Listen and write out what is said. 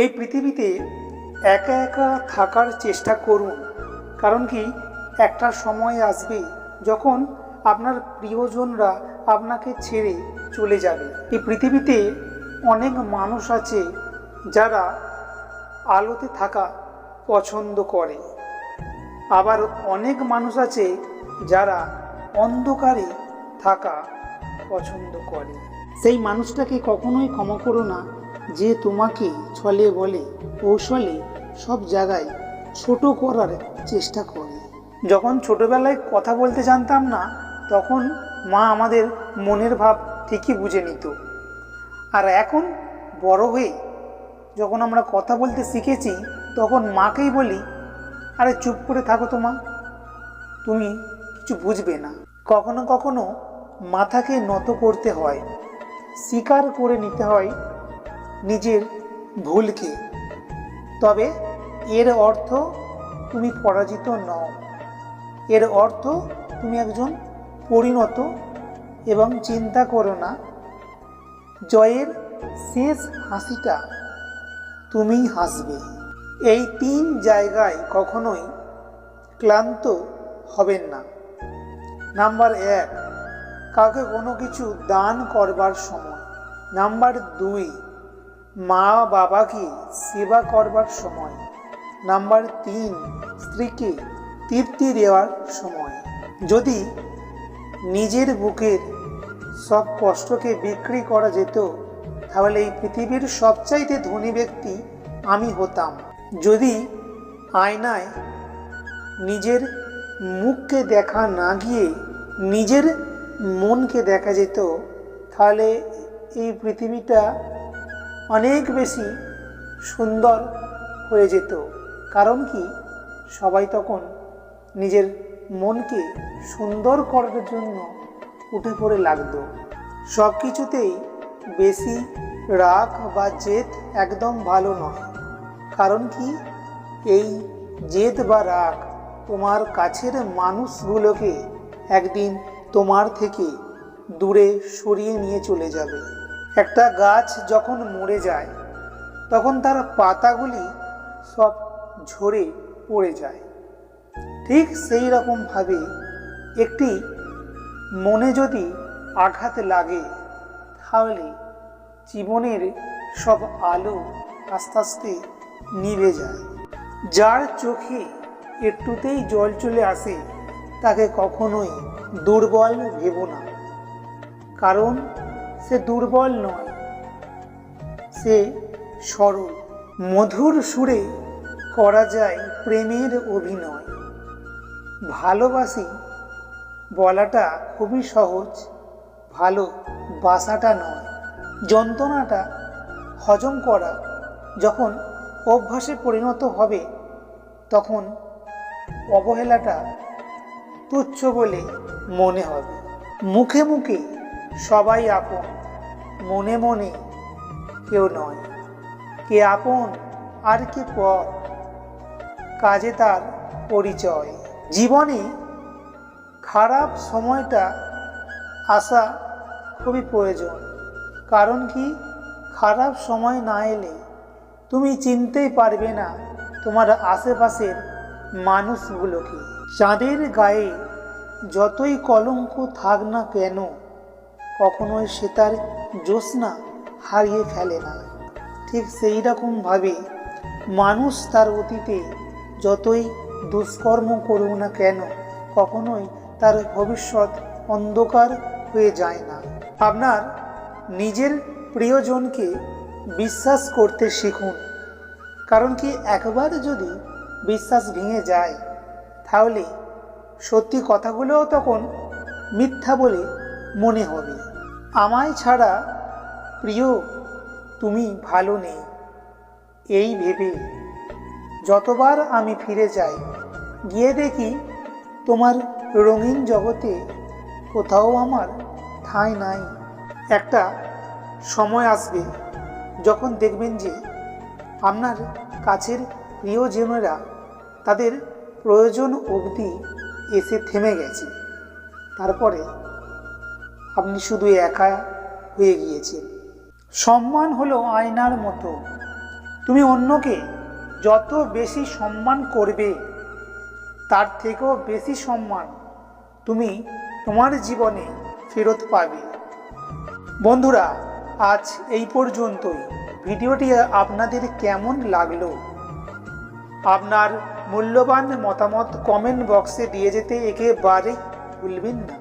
এই পৃথিবীতে একা একা থাকার চেষ্টা করুন। কারণ কি, একটা সময় আসবে যখন আপনার প্রিয়জনরা আপনাকে ছেড়ে চলে যাবে। এই পৃথিবীতে অনেক মানুষ আছে যারা আলোতে থাকা পছন্দ করে। আবার অনেক মানুষ আছে যারা অন্ধকারে থাকা পছন্দ করে। সেই মানুষটাকে কখনোই ক্ষমা করো না। যে তোমাকে ছলে বলে, কৌশলে সব জায়গায় ছোট করার চেষ্টা করে। যখন ছোটবেলায় কথা বলতে জানতাম না, তখন মা আমাদের মনের ভাব ঠিকই বুঝে নিত। আর এখন বড় হয়ে যখন আমরা কথা বলতে শিখেছি, তখন মাকেই বলি, আরে চুপ করে থাকো তো মা, তুমি কিছু বুঝবে না। কখনো কখনো মাথাকে নত করতে হয় স্বীকার করে নিতে হয় নিজের ভুলকে। তবে এর অর্থ তুমি পরাজিত নও। এর অর্থ তুমি একজন পরিণত এবং চিন্তা করো না। জয়ের শেষ হাসিটা তুমিই হাসবে। এই তিন জায়গায় কখনোই ক্লান্ত হবেন না। নাম্বার এক, কাউকে কোনো কিছু দান করবার সময়। নাম্বার দুই মা বাবাকে সেবা করবার সময়। নাম্বার তিন, স্ত্রীকে তৃপ্তি দেওয়ার সময়। যদি নিজের বুকের সব কষ্টকে বিক্রি করা যেত, তাহলে এই পৃথিবীর সবচাইতে ধনী ব্যক্তি আমি হতাম। যদি আয়নায় নিজের মুখকে দেখা না গিয়ে নিজের মনকে দেখা যেত, তাহলে এই পৃথিবীটা অনেক বেশি সুন্দর হয়ে যেত। কারণ কি? সবাই তখন নিজের মনকে সুন্দর করার জন্য উঠে পড়ে লাগতো। সব কিছুতেই বেশি রাগ বা জেদ একদম ভালো নয়। কারণ কি? এই জেদ বা রাগ তোমার কাছের মানুষগুলোকে একদিন তোমার থেকে দূরে সরিয়ে নিয়ে চলে যাবে। একটা গাছ যখন মরে যায়, তখন তার পাতাগুলি সব ঝরে পড়ে যায়। ঠিক সেই রকমভাবে একটি মনে যদি আঘাত লাগে, তাহলে জীবনের সব আলো আস্তে আস্তে নিভে যায়। যার চোখে একটুতেই জল চলে আসে, তাকে কখনোই দুর্বল ভেব না। কারণ সে দুর্বল নয়, সে সরল। মধুর সুরে করা যায় প্রেমের অভিনয়। ভালোবাসি বলাটা খুবই সহজ, ভালো বাসাটা নয়। যন্ত্রণাটা হজম করা, যখন অভ্যাসে পরিণত হবে, তখন অবহেলাটা তুচ্ছ বলে মনে হবে। মুখে মুখে সবাই আপন। মনে মনে কেউ নয়। কে আপন আর কে পর, কাজে তার পরিচয়। জীবনে খারাপ সময়টা আসা খুবই প্রয়োজন। কারণ কি? খারাপ সময় না এলে তুমি চিনতেই পারবে না তোমার আশেপাশের মানুষগুলোকে। চাঁদের গায়ে যতই কলঙ্ক থাক না কেন কখনোই সে তার জ্যোৎস্না হারিয়ে ফেলে না। ঠিক সেই রকমভাবে মানুষ তার অতীতে যতই দুষ্কর্ম করুক না কেন, কখনোই তার ভবিষ্যৎ অন্ধকার হয়ে যায় না। আপনার নিজের প্রিয়জনকে বিশ্বাস করতে শিখুন। কারণ কি একবার যদি বিশ্বাস ভেঙে যায়, তাহলে সত্যি কথাগুলোও তখন মিথ্যা বলে মনে হবে। আমায় ছাড়া, প্রিয়, তুমি ভালো নেই। এই ভেবে যতবার আমি ফিরে যাই, গিয়ে দেখি তোমার রঙিন জগতে কোথাও আমার ঠাঁই নাই। একটা সময় আসবে যখন দেখবেন যে আপনার কাছের প্রিয়জনেরা তাদের প্রয়োজন অবধি এসে থেমে গেছে। তারপরে আপনি শুধু একা হয়ে গিয়েছেন। সম্মান হলো আয়নার মতো। তুমি অন্যকে যত বেশি সম্মান করবে, তার থেকেও বেশি সম্মান তুমি তোমার জীবনে ফেরত পাবে। বন্ধুরা, আজ এই পর্যন্তই। ভিডিওটি আপনাদের কেমন লাগল? আপনার মূল্যবান মতামত কমেন্ট বক্সে দিয়ে যেতে একেবারেই ভুলবেন না।